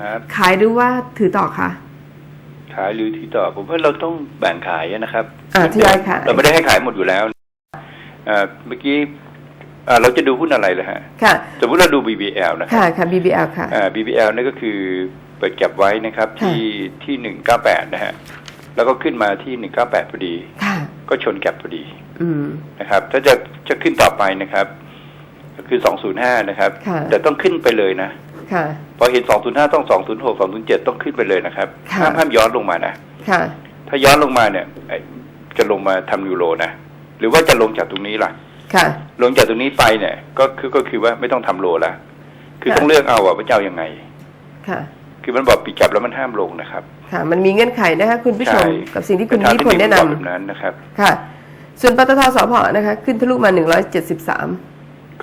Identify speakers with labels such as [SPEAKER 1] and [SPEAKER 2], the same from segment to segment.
[SPEAKER 1] ครับ
[SPEAKER 2] ขายหรือว่าถือต่อคะ
[SPEAKER 1] ขายหรือที่ต่อ ผมว่าเราต้องแบ่งขายนะครับ
[SPEAKER 2] อ่าทยอยขาย
[SPEAKER 1] เราไม่ได้ให้ขายหมดอยู่แล้วเอ่อเมื่อกี้เอ่อเราจะดูหุ้นอะไรเลยฮะ
[SPEAKER 2] ค่ะ
[SPEAKER 1] สมมติเราดู BBL นะครั
[SPEAKER 2] ค่ะ
[SPEAKER 1] บ
[SPEAKER 2] ค่ะ BBL ค่ะ
[SPEAKER 1] อ่า BBL นั่นก็คือเปิดแก็บไว้นะครับ
[SPEAKER 2] ค่ะ
[SPEAKER 1] ที่ที่หนึ่งเก้าแปดนะฮะแล้วก็ขึ้นมาที่หนึ่งเก้าแปดพอดี
[SPEAKER 2] ค่ะ
[SPEAKER 1] ก็ชนแก็บพอดี
[SPEAKER 2] อืม
[SPEAKER 1] นะครับ ถ้าจะจะขึ้นต่อไปนะครับ ก็คือสองศูนย์ห้านะครับ
[SPEAKER 2] ค่ะ
[SPEAKER 1] แต่ต้องขึ้นไปเลยนะ
[SPEAKER 2] ค่ะ
[SPEAKER 1] พอเห็นสองศูนย์ห้าต้องสองศูนย์หกสองศูนย์เจ็ดต้องขึ้นไปเลยนะครับ
[SPEAKER 2] ค่ะ
[SPEAKER 1] ห้ามห้ามย้อนลงมานะ
[SPEAKER 2] ค่ะ
[SPEAKER 1] ถ้าย้อนลงมาเนี่ยไอ้จะลงมาทำยูโรนะหรือว่าจะลงจากตรงนี้ล่ะ
[SPEAKER 2] ค่ะ
[SPEAKER 1] ลงจากตรงนี้ไปเนี่ย ก็คือก็คือว่าไม่ต้องทำโลละคือ
[SPEAKER 2] ค่ะ
[SPEAKER 1] ต้องเลือกเอาว่าจะเอายังไง
[SPEAKER 2] ค่ะ
[SPEAKER 1] คือมันบอกปีกลับแล้วมันห้ามลงนะครับ
[SPEAKER 2] ค่ะ มันมีเงื่อนไขนะคะคุณผู้ชม
[SPEAKER 1] ใช่
[SPEAKER 2] กับสิ่งที่คุณ
[SPEAKER 1] เป็ทาง
[SPEAKER 2] นิพนธ์แนะน
[SPEAKER 1] เทคคมับอกแบบนั้นนะครับำ
[SPEAKER 2] ค่ะ ส่วนปตทสพนะคะ ขึ้นทะลุมา 173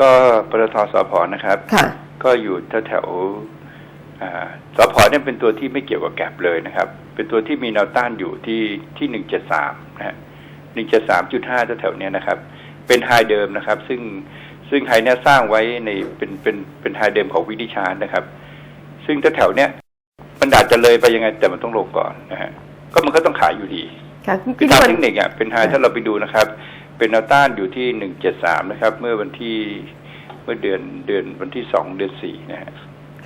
[SPEAKER 1] ก็ปตทสพนะครับ
[SPEAKER 2] ค่ะ
[SPEAKER 1] ก็อยู่แถวแถวๆอ่าสพเนี่ยเป็นตัวที่ไม่เกี่ยวกับแกลบเลยนะครับ เป็นตัวที่มีแนวต้านอยู่ที่ที่หนึ่งเจ็ดสามนะฮะหนึ่งเจ็ดสามจุดห้าแถวๆเนี้ยนะครับ เป็นไฮเดิมนะครับ ซึ่งซึ่งไฮเนี่ยสร้างไว้ในเป็นเป็นเป็นไฮเดิมของวิดิชาร์ดนะครับ ซึ่งแถวๆเนี้ยมันอาจจะเลยไปยังไงแต่มันต้องลงก่อนนะฮะก็มันก็ต้องขายอยู่ดี
[SPEAKER 2] ค่ะคุณ
[SPEAKER 1] คือ
[SPEAKER 2] นิ
[SPEAKER 1] ทาง
[SPEAKER 2] พน
[SPEAKER 1] เทค
[SPEAKER 2] ธ์
[SPEAKER 1] นิคอะเป็นไฮถ้าเราไปดูนะครับ เป็นแนวต้านอยู่ที่หนึ่งเจ็ดสามนะครับ เมื่อวันที่เมื่อเดือนเดือนวันที่สองเดือนสี่นะฮะ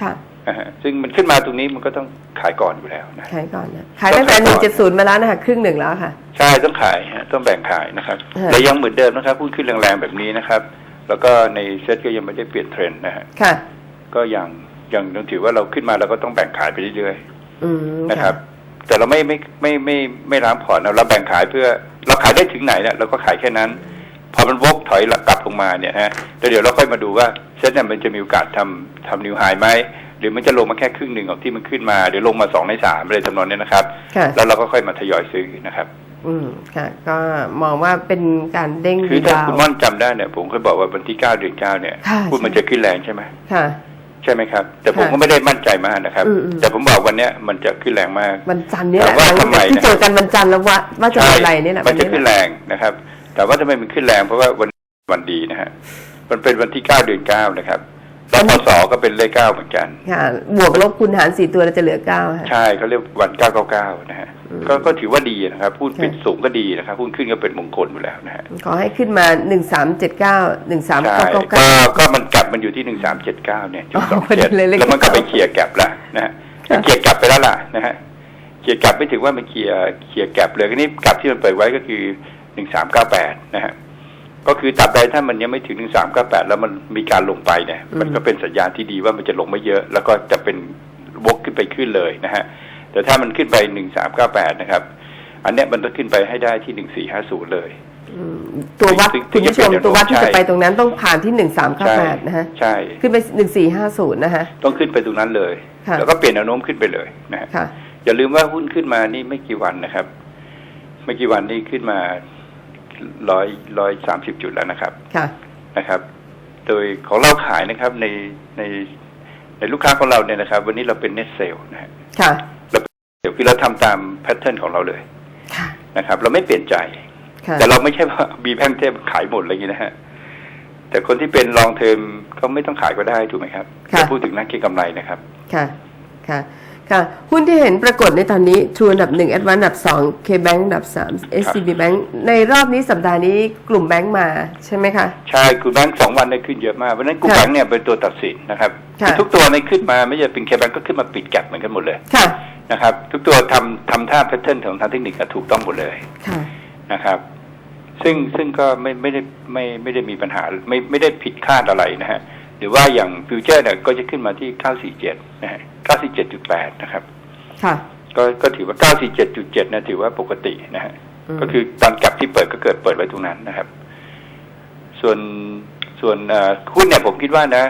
[SPEAKER 2] ค่ะ
[SPEAKER 1] อ่าฮะซึ่งมันขึ้นมาตรงนี้มันก็ต้องขายก่อนอยู่แล้วนะ
[SPEAKER 2] ขายก่อนนะขายตั้งแต่
[SPEAKER 1] ต้องขายก่อน
[SPEAKER 2] 170มาแล้วนะคะครึ่งหนึ่งแล้วค่ะ
[SPEAKER 1] ใช่ต้องขายฮะต้องแบ่งขายนะครับ
[SPEAKER 2] ฮะ
[SPEAKER 1] แต่ยังเหมือนเดิมนะครับพูดขึ้นแรงๆแบบนี้นะครับ แล้วก็ในเซ็ตก็ยังไม่ได้เปลี่ยนเทรนด์นะฮะ
[SPEAKER 2] ค่ะ
[SPEAKER 1] ก็ยังยังต้องถือว่าเราขึ้นมาเราก็ต้องแบ่งขายไปเรื่อย
[SPEAKER 2] อืม
[SPEAKER 1] ๆนะครับ แต่เราไม่ไม่ไม่ไม่ไม่ล้างผ่อนเราเราแบ่งขายเพื่อเราขายได้ถึงไหนเนี่ยเราก็ขายแค่นั้น พอมันวกถอยกลับลงมาเนี่ยฮะแล้วเดี๋ยวเราค่อยมาดูว่าเซ็ตเนี่ยมันจะมีโอกาสทำทำนิวไฮไหมหรือมันจะลงมาแค่ครึ่งหนึ่งของที่มันขึ้นมาเดี๋ยวลงมาสองในสามอะไรทำนองเนี้ยนะครับ
[SPEAKER 2] ค่ะ
[SPEAKER 1] แล้วเราก็ค่อยมาทยอยซื้อนะครับ
[SPEAKER 2] อืมค่ะ ก็มองว่าเป็นการเด้ง
[SPEAKER 1] คือถ้า
[SPEAKER 2] ดาว
[SPEAKER 1] คุณม่อนจำได้เนี่ยผมเคยบอกว่าวันที่เก้าเดือนเก้าเนี่ย
[SPEAKER 2] ค่ะ
[SPEAKER 1] พูดมัน
[SPEAKER 2] ใช่
[SPEAKER 1] จะขึ้นแรงใช่ไหม
[SPEAKER 2] ค่ะ
[SPEAKER 1] ใช่ไหมครับ แต่ผม
[SPEAKER 2] ค่ะ
[SPEAKER 1] ก็ไม่ได้มั่นใจมากนะครับ
[SPEAKER 2] อืมอืม
[SPEAKER 1] แต่ผมบอกวันเนี้ยมันจะขึ้นแรงมาก
[SPEAKER 2] วันจันทร์เนี่ยแหละ
[SPEAKER 1] แต่ว่า
[SPEAKER 2] หลัง
[SPEAKER 1] ทำไม
[SPEAKER 2] จากที่
[SPEAKER 1] นะ
[SPEAKER 2] เจอกันวันจันทร์แล้วว่าว่าจะเป็นอะไรเนี่ยแหละ
[SPEAKER 1] มันจะ
[SPEAKER 2] วั
[SPEAKER 1] ขึ้น
[SPEAKER 2] แหละ
[SPEAKER 1] แรงนะครับ แต่ว่าทำไมมันขึ้นแรงเพราะว่าวันวันดีนะฮะมันเป็นวันที่เก้าเดือนเก้านะครับ แล้วพศก็เป็นเลขเก้าเหมือนกัน
[SPEAKER 2] ค่ะบวกลบคูณหารสี่ตัวเราจะเหลือเก้าค่ะ
[SPEAKER 1] ใช่เขาเรียกวันเก้าเก้าเก้านะฮะ
[SPEAKER 2] อืม
[SPEAKER 1] ก็ก็ถือว่าดีนะครับพูด
[SPEAKER 2] ค่ะ
[SPEAKER 1] ปิดสูงก็ดีนะครับพูดขึ้นก็เป็นมงคลอยู่แล้วนะฮะ
[SPEAKER 2] ขอให้ขึ้นมาหนึ่งสามเจ็ดเก้าหนึ่งสาม
[SPEAKER 1] ใช่
[SPEAKER 2] เก้าเก้า
[SPEAKER 1] ก็
[SPEAKER 2] เก้า
[SPEAKER 1] ก็มันกลับมันอยู่ที่หนึ่งสามเจ็ดเก้าเนี่ยจุดสอง
[SPEAKER 2] อ๋อพอดี
[SPEAKER 1] เจ็ด
[SPEAKER 2] เลยเลข
[SPEAKER 1] แล้วมันก็ไป
[SPEAKER 2] สอง
[SPEAKER 1] เคลียร์แกลบแล้วนะฮะ
[SPEAKER 2] ค่ะ
[SPEAKER 1] เคลียร์แกลบไปแล้วล่ะนะฮะเคลียร์แกลบไม่ถึงว่ามันเคลียร์เคลียร์แกลบเลยก็นี่แกลบที่มันเปิดไว้ก็คือหนึ่งสามเก้าแปดนะฮะ ก็คือตับใดถ้ามันยังไม่ถึงหนึ่งสามเก้าแปดแล้วมันมีการลงไปเนี่ย มันก็เป็นสัญญาณที่ดีว่ามันจะลงไม่เยอะ แล้วก็จะเป็นวกขึ้นไปขึ้นเลยนะฮะ แต่ถ้ามันขึ้นไปหนึ่งสามเก้าแปดนะครับ อันเนี้ยมันต้องขึ้นไปให้ได้ที่หนึ่งสี่ห้าศูนย์เลย
[SPEAKER 2] อืมตัววัด
[SPEAKER 1] ถึงถึ
[SPEAKER 2] คุณ
[SPEAKER 1] ง
[SPEAKER 2] ผู้ชม
[SPEAKER 1] จะเป็น
[SPEAKER 2] ตัววัดที่
[SPEAKER 1] ใช่
[SPEAKER 2] จะไปตรงนั้นต้องผ่านที่หนึ่งสามเก้า
[SPEAKER 1] ใช่
[SPEAKER 2] แปดนะฮะ
[SPEAKER 1] ใช่
[SPEAKER 2] ขึ้นไปหนึ่งสี่ห้าศูนย์นะฮะ
[SPEAKER 1] ต้องขึ้นไปตรงนั้นเลย
[SPEAKER 2] ค่ะ
[SPEAKER 1] แล้วก็เปลี่ยนแนวโน้มขึ้นไปเลยนะฮะ
[SPEAKER 2] ค่ะ
[SPEAKER 1] อย่าลืมว่าหุ้นขึ้นมานี่ไม่กี่วันนะครับ ไม่กี่วันนี่ขึ้นมา ร้อยร้อยสามสิบจุดแล้วนะครับ
[SPEAKER 2] ค่ะ
[SPEAKER 1] นะครับ โดยของเราขายนะครับในในในลูกค้าของเราเนี่ยนะครับ วันนี้เราเป็นเน็ตเซลนะฮะ
[SPEAKER 2] ค่ะ
[SPEAKER 1] เดี๋ยวคือเราทำตามแพทเทิร์นของเราเลย
[SPEAKER 2] ค่ะ
[SPEAKER 1] นะครับ เราไม่เปลี่ยนใจ
[SPEAKER 2] ค่ะ
[SPEAKER 1] แต่เราไม่ใช่ว่าบีแพงเทพขายหมดอะไรอย่างนี้นะฮะแต่คนที่เป็นลองเทอมเขาไม่ต้องขายก็ได้ถูกไหมครับ
[SPEAKER 2] ค่ะ
[SPEAKER 1] แต่พูดถึงนักเก็งกำไรนะครับ
[SPEAKER 2] ค่ะ ค่ะ ค่ะหุ้นที่เห็นปรากฏในตอนนี้ True อันดับหนึ่ง Advance อันดับสอง K-Bank อันดับสาม SCB Bank ในรอบนี้สัปดาห์นี้กลุ่มแบงก์มาใช่ไหมคะ
[SPEAKER 1] ใช่คุณแบงค์สองวันได้ขึ้นเยอะมากเพราะฉะนั้นกลุ่ม
[SPEAKER 2] ค่ะ
[SPEAKER 1] แบงค์เนี่ยเป็นตัวตัดสินนะครับ
[SPEAKER 2] ค่ะ
[SPEAKER 1] คือทุกตัวในขึ้นมาไม่ใช่เป็นเคแบงค์ก็ขึ้นมาปิดแก็บเหมือนกันหมดเลย
[SPEAKER 2] ค่ะ
[SPEAKER 1] นะครับทุกตัวทำทำท่าแพทเทิร์นของทางเทคนิคก็ถูกต้องหมดเลย
[SPEAKER 2] ค่ะ
[SPEAKER 1] นะครับ ซึ่งซึ่งก็ไม่ไม่ได้ไม่ไม่ได้มีปัญหาไม่ไม่ได้ผิดคาดอะไรนะฮะ หรือว่าอย่างฟิวเจอร์เนี่ยก็จะขึ้นมาที่ 947 นะฮะ 947.8 นะครับ
[SPEAKER 2] ค่ะ
[SPEAKER 1] ก็ก็ถือว่า 947.7 นะถือว่าปกตินะฮะ
[SPEAKER 2] อืม
[SPEAKER 1] ก็คือตอนกลับที่เปิดก็เกิดเปิดไว้ตรงนั้นนะครับ ส่วนส่วนเอ่อหุ้นเนี่ยผมคิดว่านะ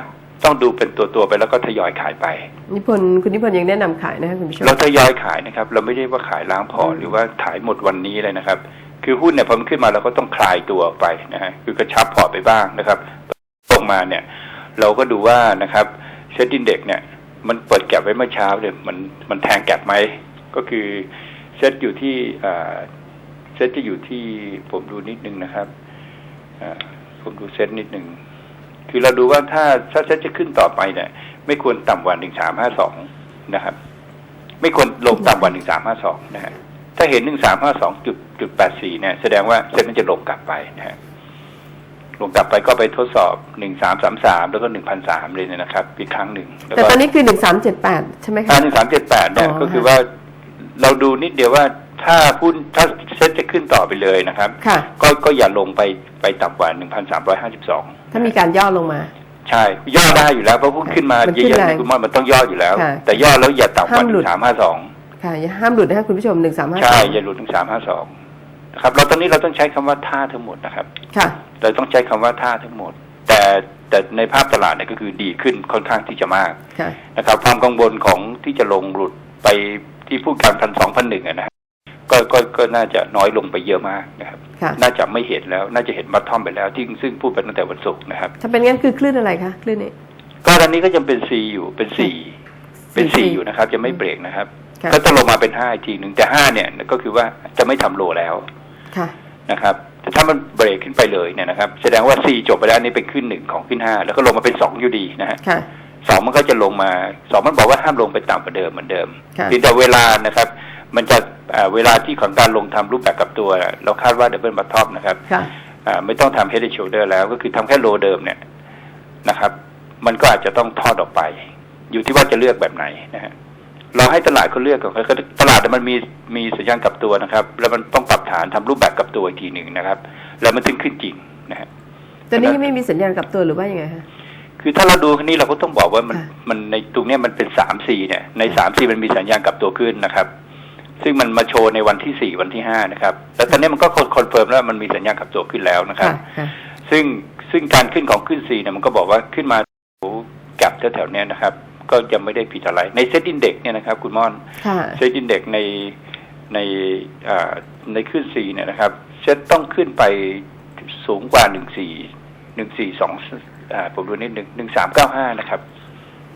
[SPEAKER 1] ต้องดูเป็นตัวตัวๆไปแล้วก็ทยอยขายไป
[SPEAKER 2] นิพนธ์คุณนิพนธ์ยังแนะนำขายนะคะคุณผู้ชม
[SPEAKER 1] เราทยอยขายนะครับ เราไม่ได้ว่าขายล้างพอร์ตหรือว่าขายหมดวันนี้เลยนะครับ คือหุ้นเนี่ยพอมันขึ้นมาเราก็ต้องคลายตัวออกไปนะฮะคือกระชับพอร์ตไปบ้างนะครับลงมาเนี่ย เราก็ดูว่านะครับเซ็ตดินเด็กเนี่ยมันเปิดแก็บไว้เมื่อเช้าเนี่ยมันมันแทงแก็บไหม ก็คือเซ็ตอยู่ที่เซ็ตจะอยู่ที่ผมดูนิดนึงนะครับผมดูเซ็ตนิดนึงคือเราดูว่าถ้าถ้าเซ็ตจะขึ้นต่อไปเนี่ย ไม่ควรต่ำกว่าหนึ่งสามห้าสองนะครับ ไม่ควรลงต่ำกว่าหนึ่งสามห้าสองนะฮะถ้าเห็นหนึ่งสามห้าสองจุดจุดแปดสี่เนี่ยแสดงว่าเซ็นมันจะลงกลับไปนะฮะ ลงกลับไปก็ไปทดสอบหนึ่งสามสามสามแล้วก็หนึ่งพันสามเลยเนยนะครับอีกครั้งหนึ่งแล้ว
[SPEAKER 2] แต่
[SPEAKER 1] ก็
[SPEAKER 2] ตอนนี้คือหนึ่งสามเจ็ดแปดใช่ไหมคะ
[SPEAKER 1] อันหนึ่งสามเจ็ดแปดเนี่ย
[SPEAKER 2] อ๋อ
[SPEAKER 1] ก็คือว่าเราดูนิดเดียวว่าถ้าหุ้นถ้าเซ็ตจะขึ้นต่อไปเลยนะครับ
[SPEAKER 2] ค่ะ
[SPEAKER 1] ก็ก็อย่าลงไปไปต่ำกว่าหนึ่งพันสามร้อยห้าสิบสอง
[SPEAKER 2] ถ้ามีการย่อลงมา
[SPEAKER 1] ใช่ ย่อได้อยู่แล้วเพราะหุ้นขึ้นมา
[SPEAKER 2] มันขึ้น
[SPEAKER 1] เยอะ
[SPEAKER 2] แรง
[SPEAKER 1] ๆคุณมอนมันต้องย่ออยู่แล้ว
[SPEAKER 2] ค่ะ
[SPEAKER 1] แต่ย่อแล้วอย่าต่ำกว่า
[SPEAKER 2] ห้าม
[SPEAKER 1] ห
[SPEAKER 2] หลุ
[SPEAKER 1] นึ่
[SPEAKER 2] ด
[SPEAKER 1] งสามห้าสอง
[SPEAKER 2] ค่ะอย่าห้ามหลุดนะคะคุณผู้ชมหนึ่งสามห้า
[SPEAKER 1] ใช่อย่าหลุดถึงสามห้าสองนะ ครับเราตอนนี้เราต้องใช้คำว่าท่าทั้งหมดนะครับ
[SPEAKER 2] ค่ะ
[SPEAKER 1] เราต้องใช้คำว่าท่าทั้งหมด แต่แต่ในภาพตลาดเนี่ยก็คือดีขึ้นค่อนข้างที่จะมาก
[SPEAKER 2] ค่ะ
[SPEAKER 1] นะครับ ความกังวลของที่จะลงหลุดไปที่พูดการพันสองพันหนึ่งนะฮะก็ก็ก็น่าจะน้อยลงไปเยอะมากนะครับ
[SPEAKER 2] ค่ะ
[SPEAKER 1] น่าจะไม่เห็นแล้วน่าจะเห็นบัตทอมไปแล้วที่ซึ่งพูดไปตั้งแต่วันศุกร์นะครับ
[SPEAKER 2] ถ้าเป็นงั้นคือคลื่นอะไรคะคลื่นนี้
[SPEAKER 1] ก็ตอนนี้ก็ยังเป็น C อยู่เป็น4เป็น
[SPEAKER 2] สี่
[SPEAKER 1] 4อยู่นะครับจะไม่เบรกนะครับ
[SPEAKER 2] ค่ะ
[SPEAKER 1] ก็จะลงมาเป็น5อีกทีหนึ่งแต่5เนี่ยก็คือว่าจะไม่ทำโลแล้ว
[SPEAKER 2] ค่ะ
[SPEAKER 1] นะครับแต่ถ้ามันเบรกขึ้นไปเลยเนี่ยนะครับ แสดงว่า C จบไปแล้วอันนี่เป็นขึ้นหนึ่งของขึ้นห้าแล้วก็ลงมาเป็นสองอยู่ดีนะฮะ
[SPEAKER 2] ค่ะ
[SPEAKER 1] สองมันก็จะลงมาสองมันบอกว่าห้ามลงไปต่ำกว่าเดิมเหมือนเดิม
[SPEAKER 2] ค่ะ
[SPEAKER 1] เพียงแต่เวลานะครับ มันจะเอ่อเวลาที่ของการลงทำรูปแบบกับตัว เราคาดว่าเดบเบิลบัตทอมนะครับ
[SPEAKER 2] ค่ะ
[SPEAKER 1] อ่าไม่ต้องทำ head and shoulder แล้วก็คือทำแค่โลเดิมเนี่ยนะครับ มันก็อาจจะต้องทอดออกไป อยู่ที่ว่าจะเลือกแบบไหนนะฮะ เราให้ตลาดเขาเลือกก่อนเขาตลาดมันมีมีสัญญาณกลับตัวนะครับ แล้วมันต้องปรับฐานทำรูปแบบกลับตัวอีกทีหนึ่งนะครับ แล้วมันถึงขึ้นจริงนะฮะ
[SPEAKER 2] ตอนนี้ยังไม่มีสัญญาณกลับตัวหรือว่ายังไงคะ
[SPEAKER 1] คือถ้าเราดูคันนี้เราก็ต้องบอกว่ามัน
[SPEAKER 2] ค่ะ
[SPEAKER 1] มันในตรงเนี้ยมันเป็นสามสี่เนี่ยในสามสี่มันมีสัญญาณกลับตัวขึ้นนะครับ ซึ่งมันมาโชว์ในวันที่สี่วันที่ห้านะครับแล้วตอนนี้มันก็คอนเฟิร์มแล้วมันมีสัญญาณกลับตัวขึ้นแล้วนะครับ
[SPEAKER 2] ค่ะค่ะ
[SPEAKER 1] ซึ่งซึ่งการขึ้นของขึ้นซีเนี่ยมันก็บอกว่าขึ้นมาแกับแถวๆเนี้ยนะครับ ก็ยังไม่ได้ผิดอะไร ในเซ็ตอินเด็กเนี่ยนะครับ คุณม่อน
[SPEAKER 2] ค่ะ
[SPEAKER 1] เซ็ตอินเด็กในในอ่าในขึ้นซีเนี่ยนะครับเซ็ตต้องขึ้นไปสูงกว่าหนึ่งสี่หนึ่งสี่สองอ่าผมดูนิดหนึ่งหนึ่งสามเก้าห้านะครับ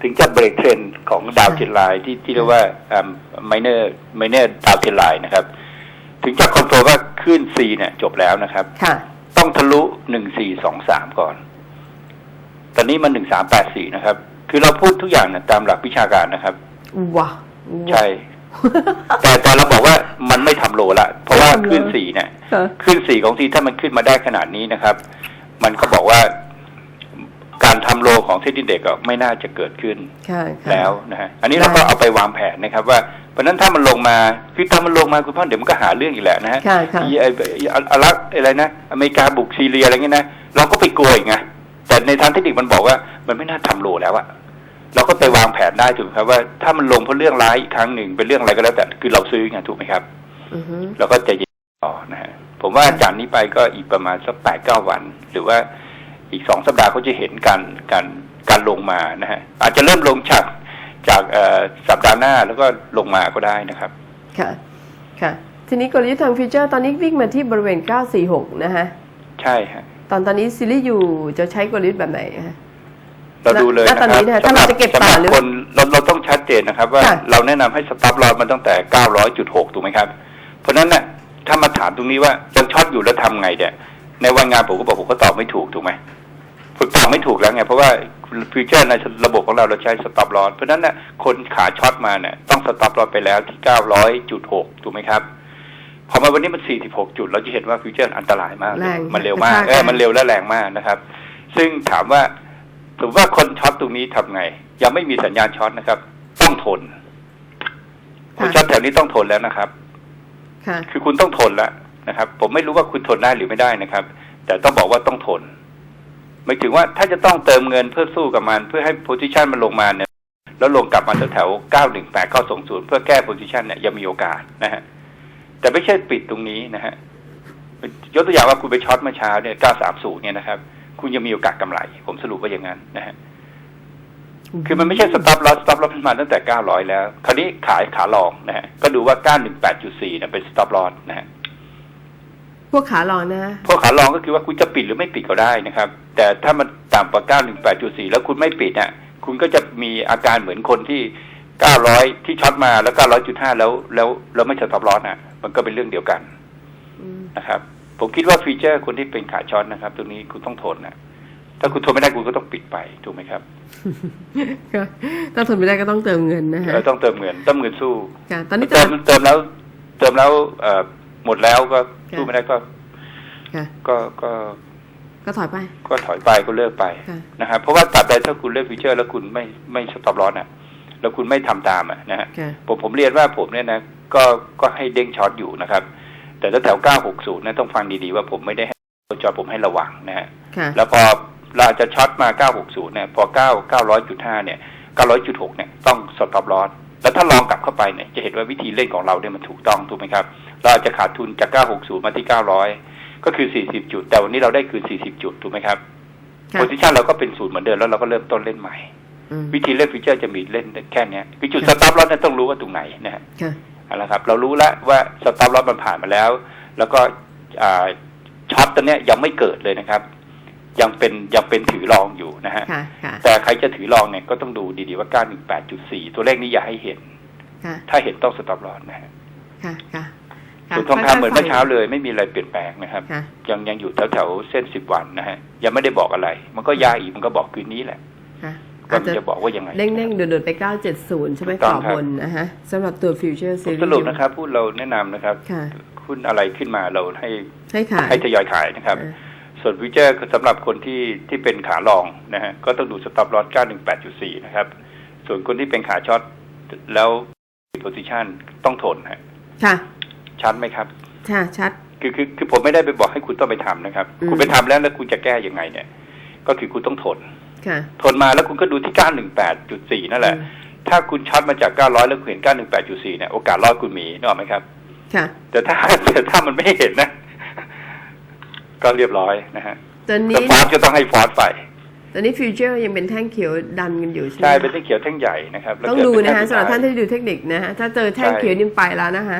[SPEAKER 1] ถึงจะเบรกเทรนด์ของดาวเทนไลน์ที่ที่เรียกว่าอ่าไมเนอร์ไมเนอร์ดาวเทนไลน์นะครับ ถึงจะคอนโทรลว่าขึ้นซีเนี่ย จบแล้วนะครับ
[SPEAKER 2] ค่ะ
[SPEAKER 1] ต้องทะลุหนึ่งสี่สองสามก่อน ตอนนี้มันหนึ่งสามแปดสี่นะครับ คือเราพูดทุกอย่างนะตามหลักวิชาการนะครับ
[SPEAKER 2] ว้าว
[SPEAKER 1] ใช่ แต่แต่เราบอกว่ามันไม่ทำโลละ เพราะว่า
[SPEAKER 2] ไม่ทำโล
[SPEAKER 1] ขึ้นสี่เนี่ย
[SPEAKER 2] ค่ะ
[SPEAKER 1] ขึ้นสี่ของทีถ้ามันขึ้นมาได้ขนาดนี้นะครับ มันก็บอกว่าการทำโลของเทดดี้เด็กก็ไม่น่าจะเกิดขึ้น
[SPEAKER 2] ค่ะค่ะ
[SPEAKER 1] แล้วนะฮะอันนี้เราก็
[SPEAKER 2] ได้
[SPEAKER 1] เอาไปวางแผนนะครับ ว่าเพราะฉะนั้นถ้ามันลงมาคือถ้ามันลงมาคุณพ่อเดี๋ยวมันก็หาเรื่องอีกแหละนะฮะ
[SPEAKER 2] ค่ะค่ะ
[SPEAKER 1] ไอ้ไอ้ไอ้อะไรอะไรนะอเมริกาบุกซีเรียอะไรเงี้ยนะเราก็ไปกลัวอีกไงแต่ในทางเทคนิคมันบอกว่ามันไม่น่าทำโลแล้วอะ เราก็ไปวางแผนได้ถูกไหมครับว่าถ้ามันลงเพราะเรื่องร้ายอีกครั้งหนึ่งเป็นเรื่องอะไรก็แล้วแต่คือเราซื้อไงถูกไหมครับ
[SPEAKER 2] อือฮึ
[SPEAKER 1] เราก็ใจะเย็นต่อนะฮะผมว่าจากนี้ไปก็อีกประมาณสักแปดเก้าวัน หรือว่าอีกสองสัปดาห์ก็จะเห็นการการการลงมานะฮะอาจจะเริ่มลงจากจากเอ่อสัปดาห์หน้าแล้วก็ลงมาก็ได้นะครับ
[SPEAKER 2] ค่ะ ค่ะ ทีนี้กลยุทธ์ทางฟิวเจอร์ตอนนี้วิ่งมาที่บริเวณ 946 นะฮะ
[SPEAKER 1] ใช่ฮะ
[SPEAKER 2] ตอนตอนนี้ซีรีส์อยู่จะใช้กลยุทธ์แบบไหนฮะ
[SPEAKER 1] เราดูเลย
[SPEAKER 2] ณ
[SPEAKER 1] นะ
[SPEAKER 2] ตอน
[SPEAKER 1] ครั
[SPEAKER 2] นี้
[SPEAKER 1] บ
[SPEAKER 2] เนี่ยถ้า
[SPEAKER 1] สำห
[SPEAKER 2] เรา
[SPEAKER 1] รับ
[SPEAKER 2] จะเก็บ
[SPEAKER 1] สำห
[SPEAKER 2] ต่อ
[SPEAKER 1] รับ
[SPEAKER 2] หรือ
[SPEAKER 1] คนเราเราต้องชัดเจนนะครับ ว่า
[SPEAKER 2] ค่ะ
[SPEAKER 1] เราแนะนำให้สต็อปลอสมันตั้งแต่ 900.6 ถูกไหมครับ เพราะฉะนั้นน่ะถ้ามาถามตรงนี้ว่ายังช็อตอยู่แล้วทำไงเนี่ยในวันงานผมก็บอกผมก็ตอบไม่ถูกถูกไหมผมตอบไม่ถูกแล้วไง เพราะว่าฟิวเจอร์ในระบบของเราเราใช้สต็อปลอสเพราะฉะนั้นน่ะคนขาช็อตมาเนี่ยต้องสต็อปลอสไปแล้วที่ 900.6 ถูกไหมครับ พอมาวันนี้มัน 46 จุด เราจะเห็นว่าฟิวเจอร์อันตรายมาก
[SPEAKER 2] แรง
[SPEAKER 1] มันเร็วมาก
[SPEAKER 2] กระชาก
[SPEAKER 1] เออ
[SPEAKER 2] แรง
[SPEAKER 1] มันเร็วและแรงมากนะครับ ซึ่งถามว่า สมมติว่าคนช็อตตรงนี้ทำไง ยังไม่มีสัญญาณช็อตนะครับ ต้องทน คุณช็อตแถวนี้ต้องทนแล้วนะครับ
[SPEAKER 2] ค่ะ
[SPEAKER 1] คือคุณต้องทนแล้วนะครับ ผมไม่รู้ว่าคุณทนได้หรือไม่ได้นะครับ แต่ต้องบอกว่าต้องทนหมายถึงว่าถ้าจะต้องเติมเงินเพื่อสู้กับมัน เพื่อให้โพซิชันมันลงมาเนี่ย แล้วลงกลับมาแถวๆ918 920เพื่อแก้โพซิชันเนี่ยยังมีโอกาสนะฮะแต่ไม่ใช่ปิดตรงนี้นะฮะยกตัวอย่างว่าคุณไปช็อตเมื่อเช้าเนี่ย930เนี่ยนะครับ คุณยังมีโอกาสกำไร ผมสรุปว่าอย่างนั้นนะฮะคือมันไม่ใช่สต็อปลอสสต็อปลอสมาตั้งแต่900แล้ว คราวนี้ขายขาลองนะฮะก็ดูว่า918.4เนี่ยเป็นสต็อปลอสนะฮะ
[SPEAKER 2] พวกขาลองนะฮะ
[SPEAKER 1] พวกขาลองก็คือว่าคุณจะปิดหรือไม่ปิดก็ได้นะครับ แต่ถ้ามันต่ำกว่า918.4แล้วคุณไม่ปิดอะ คุณก็จะมีอาการเหมือนคนที่900ที่ช็อตมาแล้ว900.5แล้วแล้วแล้วไม่สต็อปลอสอะ มันก็เป็นเรื่องเดียวกัน
[SPEAKER 2] อืม
[SPEAKER 1] นะครับ ผมคิดว่าฟีเจอร์คนที่เป็นขาช็อตนะครับ ตรงนี้คุณต้องทนนะถ้าคุณทนไม่ได้คุณก็ต้องปิดไปถูกไหมครับ
[SPEAKER 2] ก็ถ้าทนไม่ได้ก็ต้องเติมเงินนะฮะ
[SPEAKER 1] เราต้องเติมเงินต้องเงินสู้
[SPEAKER 2] ค่ะตอนนี้ต
[SPEAKER 1] เติ
[SPEAKER 2] ลามด
[SPEAKER 1] เติมแล้ว เติมแล้วเอ่อหมดแล้วก็สู้
[SPEAKER 2] ค่ะ
[SPEAKER 1] ไม่ได้ก็
[SPEAKER 2] ค่ะ
[SPEAKER 1] ก็ก็
[SPEAKER 2] ก็ถอยไป
[SPEAKER 1] ก็ถอยไปก็เลิกไป
[SPEAKER 2] ค่ะ
[SPEAKER 1] นะครับเพราะว่าตราบใดถ้าคุณเลือกฟิวเจอร์ แล้วคุณไม่ไม่สต็อปลอสอะ แล้วคุณไม่ทำตามอะนะฮะ
[SPEAKER 2] ค่ะ
[SPEAKER 1] ผมผมเรียนว่าผมเนี่ยนะก็ก็ให้เด้งช็อตอยู่นะครับ แต่ถ้าแถว 960นะต้องฟังดีๆว่าผมไม่ได้ให้ช็อตผมให้ระวังนะฮะ
[SPEAKER 2] ค่ะ
[SPEAKER 1] แล้วพอเราจะช็อตมา 960เนี่ยพอ 9 900.5 เนี่ย 900.6 เนี่ยต้องสต็อปลอสแล้วถ้าลองกลับเข้าไปเนี่ยจะเห็นว่าวิธีเล่นของเราเนี่ยมันถูกต้องถูกไหมครับ เราอาจจะขาดทุนจาก 960 มาที่ 900 ก็คือ 40 จุด แต่วันนี้เราได้คือ40 จุดถูกไหมครับ
[SPEAKER 2] ค่ะ
[SPEAKER 1] โพซิชันเราก็เป็นศูนย์เหมือนเดิมแล้วเราก็เริ่มต้นเล่นใหม่
[SPEAKER 2] อืม
[SPEAKER 1] วิธีเล่นฟิวเจอร์จะมีเล่นแค่เนี้ยคือจุดสต็อปลอสเนี่ยต้องรู้ว่าตรงไหนนะฮะ
[SPEAKER 2] ค่ะ
[SPEAKER 1] เอาละครับ เรารู้แล้วว่าสต็อปลอสมันผ่านมาแล้ว แล้วก็อ่าช็อตตัวเนี้ยยังไม่เกิดเลยนะครับ ยังเป็นยังเป็นถือรองอยู่นะฮะ
[SPEAKER 2] ค่ะค่ะ
[SPEAKER 1] แต่ใครจะถือรองเนี่ยก็ต้องดูดีๆว่า918.4ตัวเลขนี้อย่าให้เห็น
[SPEAKER 2] ค่ะ
[SPEAKER 1] ถ้าเห็นต้องสต็อปลอสนะฮะ
[SPEAKER 2] ค่ะค่ะค่ะ
[SPEAKER 1] ส่วนทองคำเหมือนเมื่อเช้าเลยไม่มีอะไรเปลี่ยนแปลงนะครับ
[SPEAKER 2] ค่ะ
[SPEAKER 1] ยังยังอยู่แถวๆเส้น10วันนะฮะยังไม่ได้บอกอะไร มันก็ยาอีกมันก็บอกคืนนี้แหละ
[SPEAKER 2] ค่ะ
[SPEAKER 1] ว่า
[SPEAKER 2] อาจ
[SPEAKER 1] มัน
[SPEAKER 2] จะ
[SPEAKER 1] จะบอกว่ายังไง
[SPEAKER 2] เด้งๆโดดๆไป 970 ใช่ไหม
[SPEAKER 1] ถูก
[SPEAKER 2] ก
[SPEAKER 1] ต้
[SPEAKER 2] ร
[SPEAKER 1] อ
[SPEAKER 2] องบ
[SPEAKER 1] ครับ
[SPEAKER 2] บนนะฮะสำหรับตัว future
[SPEAKER 1] ผม
[SPEAKER 2] series
[SPEAKER 1] สรุปนะครับ พูดเราแนะนำนะครับ
[SPEAKER 2] ค่ะ
[SPEAKER 1] หุ้นอะไรขึ้นมาเราให้
[SPEAKER 2] ให้ขาย
[SPEAKER 1] ให้ทยอยขายนะครับ
[SPEAKER 2] เออ
[SPEAKER 1] ส่วนฟิวเจอร์สำหรับคนที่ที่เป็นขาลองนะฮะก็ต้องดูสต็อปลอส918.4 นะครับ ส่วนคนที่เป็นขาช็อตแล้วโพซิชันต้องทนฮะ
[SPEAKER 2] ค่ะ
[SPEAKER 1] ชัดไหมครับ
[SPEAKER 2] ค่ะชัด
[SPEAKER 1] คือคือคือผมไม่ได้ไปบอกให้คุณต้องไปทำนะครับ
[SPEAKER 2] อืม
[SPEAKER 1] คุณไปทำแล้วแล้วคุณจะแก้ยังไงเนี่ย ก็คือคุณต้องทน
[SPEAKER 2] ค่ะ
[SPEAKER 1] ทนมาแล้วคุณก็ดูที่ 918.4 นั่นแหละ
[SPEAKER 2] อืม
[SPEAKER 1] ถ้าคุณช็อตมาจาก 900 แล้วคุณเห็น 918.4 เนี่ย โอกาสรอดคุณมีนึกออกไหมครับ
[SPEAKER 2] ค่ะ
[SPEAKER 1] แต่ถ้าแต่ถ้ามันไม่เห็นนะ ก็เรียบร้อยนะฮะ
[SPEAKER 2] ตอน
[SPEAKER 1] แต่
[SPEAKER 2] นี้
[SPEAKER 1] ฟอสก็ต้องให้ฟอสไป
[SPEAKER 2] ตอนนี้ future ยังเป็นแท่งเขียวดันกันอยู่ใช่ไหม
[SPEAKER 1] ใช่
[SPEAKER 2] คะ
[SPEAKER 1] เป็นแท่งเขียวแท่งใหญ่นะครับแล้ว
[SPEAKER 2] ต้อง
[SPEAKER 1] เกิ
[SPEAKER 2] ดู
[SPEAKER 1] เป็
[SPEAKER 2] นะฮะ
[SPEAKER 1] แท่ง
[SPEAKER 2] สำหรับ
[SPEAKER 1] สุดท้ย
[SPEAKER 2] ท่านที่ดูเทคนิคนะฮะถ้าเจอแท่ง
[SPEAKER 1] ใช่
[SPEAKER 2] เขียวนิ่มไปแล้วนะคะ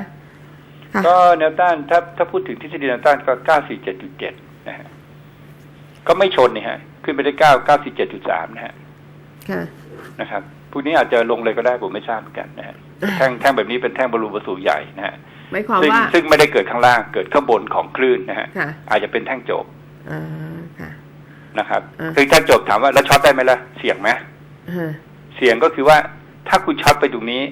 [SPEAKER 2] ค่ะ
[SPEAKER 1] ก็แนวต้านถ้าถ้าพูดถึงทฤษฎีแนวต้านก็ 947.7 นะฮะ ก็ไม่ชนนี่ฮะ ขึ้นไปได้9 947.3นะฮะ
[SPEAKER 2] ค่ะ
[SPEAKER 1] นะครับพวกนี้อาจจะลงเลยก็ได้ผมไม่ทราบเหมือนกันนะฮะแท่งแท่งแบบนี้เป็นแท่งบอลลูนประสูใหญ่นะฮะ
[SPEAKER 2] หมายความ
[SPEAKER 1] ซึ่ง
[SPEAKER 2] ว่า
[SPEAKER 1] ซึ่งไม่ได้เกิดข้างล่างเกิดข้างบนของคลื่นนะฮะ
[SPEAKER 2] ค่ะ
[SPEAKER 1] อาจจะเป็นแท่งโจบ
[SPEAKER 2] อ่าค่ะ
[SPEAKER 1] นะครับ
[SPEAKER 2] อ่า
[SPEAKER 1] คือแท่งโจบถามว่าแล้วช็อตได้ไหมล่ะเสี่ยงไหม
[SPEAKER 2] ฮะ
[SPEAKER 1] เสี่ยงก็คือว่าถ้าคุณช็อตไปตรงนี้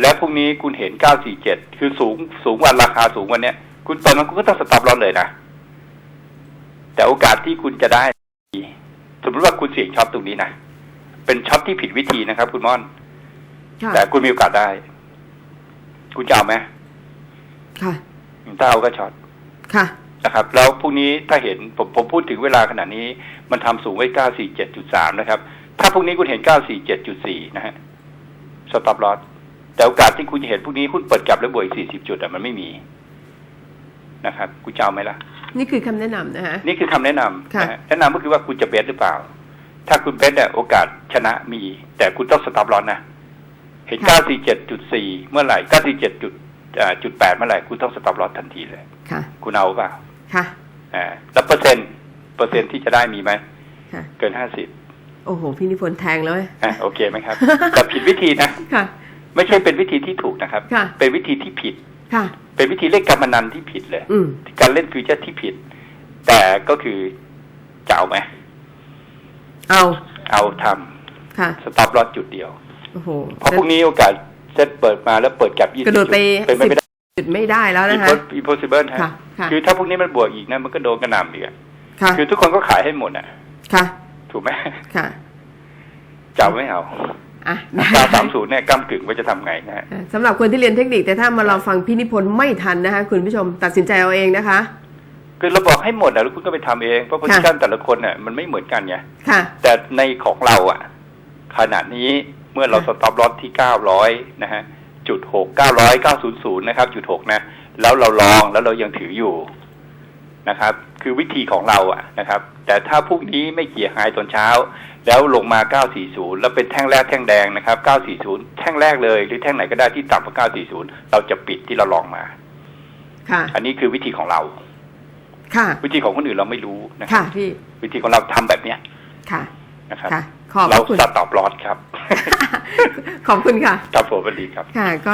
[SPEAKER 1] แล้วพรุ่งนี้คุณเห็น947คือสูงสูงกว่าราคาสูงกว่าเนี้ยคุณตอนนั้นคุณก็ต้องสต็อปลอสเลยนะแต่โอกาสที่คุณจะได้ สมมติว่าคุณเสี่ยงช็อตตรงนี้นะเป็นช็อตที่ผิดวิธีนะครับ คุณม่อน
[SPEAKER 2] ค่ะ
[SPEAKER 1] แต่คุณมีโอกาสได้ คุณจะเอาไหม
[SPEAKER 2] ค่ะ
[SPEAKER 1] ถ้าเอาก็ช็อต
[SPEAKER 2] ค่ะ
[SPEAKER 1] นะครับ แล้วพรุ่งนี้ถ้าเห็นผมผมพูดถึงเวลาขนาดนี้ มันทำสูงไว้947.3นะครับ ถ้าพรุ่งนี้คุณเห็น947.4นะฮะสต็อปลอสแต่โอกาสที่คุณจะเห็นพรุ่งนี้หุ้นเปิดกลับแล้วบวกอีก40จุดอะมันไม่มีนะครับคุณจะเอาไหมล่ะ
[SPEAKER 2] นี่คือคำแนะนำนะฮะ
[SPEAKER 1] นี่คือคำแนะนำ
[SPEAKER 2] ค่ะ
[SPEAKER 1] นะฮะแนะนำก็คือว่าคุณจะเบสหรือเปล่า ถ้าคุณเบสเนี่ยโอกาสชนะมี แต่คุณต้องสต็อปลอสนะเห็น 947.4 เมื่อไหร่ 947จุดอ่าจุด8เมื่อไหร่ คุณต้องสต็อปลอสทันทีเลย
[SPEAKER 2] ค่ะ
[SPEAKER 1] คุณเอาเปล่า
[SPEAKER 2] ค่ะ
[SPEAKER 1] อ่าแล้วเปอร์เซ็นต์เปอร์เซ็นต์ที่จะได้มีไหม
[SPEAKER 2] ค่ะ
[SPEAKER 1] เกินห้าสิบ
[SPEAKER 2] โอ้โห พี่นิพนธ์แทงแล้วเว้ย
[SPEAKER 1] อะโอเคไหมครับ แต่ผิดวิธีนะ
[SPEAKER 2] ค่ะ
[SPEAKER 1] ไม่ใช่เป็นวิธีที่ถูกนะครับ
[SPEAKER 2] ค่ะ
[SPEAKER 1] เป็นวิธีที่ผิด
[SPEAKER 2] ค่ะ
[SPEAKER 1] เป็นวิธีเล่นการพนันที่ผิดเลย
[SPEAKER 2] อืม
[SPEAKER 1] การเล่นฟิวเจอร์ที่ผิด แต่ก็คือจะเอาไหม
[SPEAKER 2] เอา
[SPEAKER 1] เอาท
[SPEAKER 2] ค่ะำ
[SPEAKER 1] สต็อปลอสจุดเดียว
[SPEAKER 2] โอ้โห
[SPEAKER 1] เพราะพรุ่งนี้โอกาสเซตเปิดมาแล้วเปิดกลับยี่สิบ
[SPEAKER 2] กระโดดไป
[SPEAKER 1] เป็นไปไม่ได้
[SPEAKER 2] จุดไม่ได้แล้วนะคะ
[SPEAKER 1] impossible ฮะ
[SPEAKER 2] ค่ะค่ะ
[SPEAKER 1] คือถ้าพรุ่งนี้มันบวกอีกนะมันก็โดนกระหน่ำอีกอะ
[SPEAKER 2] ค่ะ
[SPEAKER 1] คือทุกคนก็ขายให้หมดอะ
[SPEAKER 2] ค่ะ
[SPEAKER 1] ถูกไหม
[SPEAKER 2] ค่ะ
[SPEAKER 1] จะเอาไม่เอา
[SPEAKER 2] อะได้
[SPEAKER 1] ตาสามศูนย์เนี่ยก้ากึ่งว่าจะทำไงนะฮะ
[SPEAKER 2] อะสำหรับคนที่เรียนเทคนิคแต่ถ้ามาเราฟังพี่นิพนธ์ไม่ทันนะคะคุณผู้ชมตัดสินใจเอาเองนะคะ
[SPEAKER 1] คือเราบอกให้หมดอะแล้วคุณก็ไปทำเองเพราะโพซิชันแต่ละคนเนี่ยมันไม่เหมือนกันไง
[SPEAKER 2] ค่ะ
[SPEAKER 1] แต่ในของเราอะขณะนี้เมื่อเรา
[SPEAKER 2] ค่ะ
[SPEAKER 1] สต็อปลอสที่เก้าร้อยนะฮะจุดหกเก้าร้อยเก้าศูนย์ศูนย์นะครับจุดหกนะ แล้วเราลองแล้วเรายังถืออยู่นะครับ คือวิธีของเราอะนะครับ แต่ถ้าพรุ่งนี้ไม่เกี่ยหายตอนเช้า แล้วลงมา 940 แล้วเป็นแท่งแรกแท่งแดงนะครับ 940 แท่งแรกเลย หรือแท่งไหนก็ได้ที่ต่ำกว่า 940 เราจะปิดที่เราลองมา
[SPEAKER 2] ค่ะ
[SPEAKER 1] อันนี้คือวิธีของเรา
[SPEAKER 2] ค่ะ
[SPEAKER 1] วิธีของคนอื่นเราไม่รู้นะครั
[SPEAKER 2] ค่ะ
[SPEAKER 1] บ
[SPEAKER 2] พี่
[SPEAKER 1] วิธีของเราทำแบบเนี้ย
[SPEAKER 2] ค่ะ
[SPEAKER 1] นะครับ
[SPEAKER 2] ค่ะ ขอบพ
[SPEAKER 1] เรา
[SPEAKER 2] ระคุณ
[SPEAKER 1] สต็อปลอสครับ
[SPEAKER 2] ขอบคุณค่ะ
[SPEAKER 1] ครับผมสวัสดีครับ
[SPEAKER 2] ค่ะก็